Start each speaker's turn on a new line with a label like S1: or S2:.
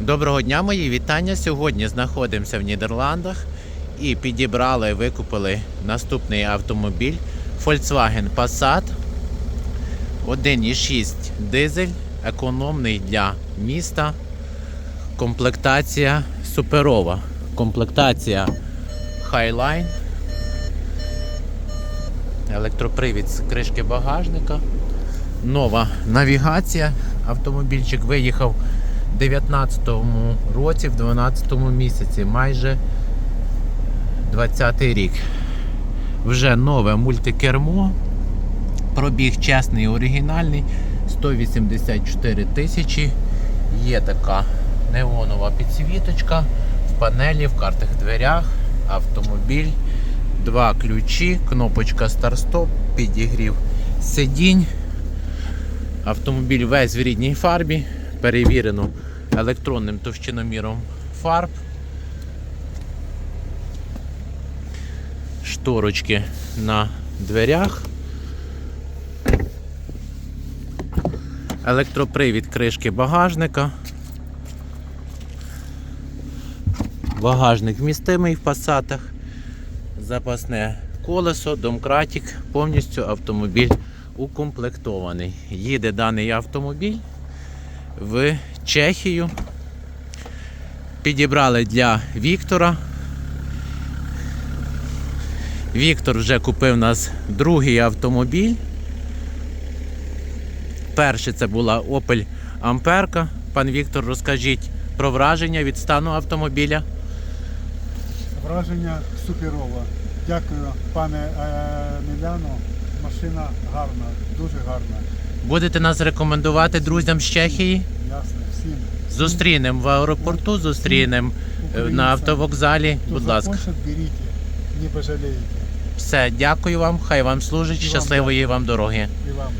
S1: Доброго дня, мої вітання. Сьогодні знаходимося в Нідерландах і підібрали, викупили наступний автомобіль Volkswagen Passat 1,6 дизель, економний для міста. Комплектація суперова. Комплектація Highline. Електропривід з кришки багажника. Нова навігація. Автомобільчик виїхав у 19-му році, в 12-му місяці, майже 20-й рік. Вже нове мультикермо. Пробіг чесний оригінальний 184 тисячі. Є така неонова підсвіточка в панелі, в картах дверях, автомобіль, два ключі, кнопочка старт-стоп, підігрів сидінь. Автомобіль весь в рідній фарбі, перевірено електронним товщиноміром фарб. Шторочки на дверях. Електропривід кришки багажника. Багажник вмістимий в пасатах. Запасне колесо, домкратик, повністю автомобіль укомплектований. Їде даний автомобіль в Чехію. Підібрали для Віктора. Віктор вже купив нас другий автомобіль. Перший це була Opel Амперка. Пан Віктор, розкажіть про враження від стану автомобіля.
S2: Враження суперове. Дякую, пане е, Міляно. Машина гарна, дуже гарна.
S1: Будете нас рекомендувати друзям з Чехії?
S2: Ясно, всім.
S1: Зустрінемо в аеропорту, зустрінемо е, на автовокзалі. Будь ласка.
S2: беріть, не пожалієте.
S1: Все, дякую вам, хай вам служить, щасливої вам дороги.
S2: І вам.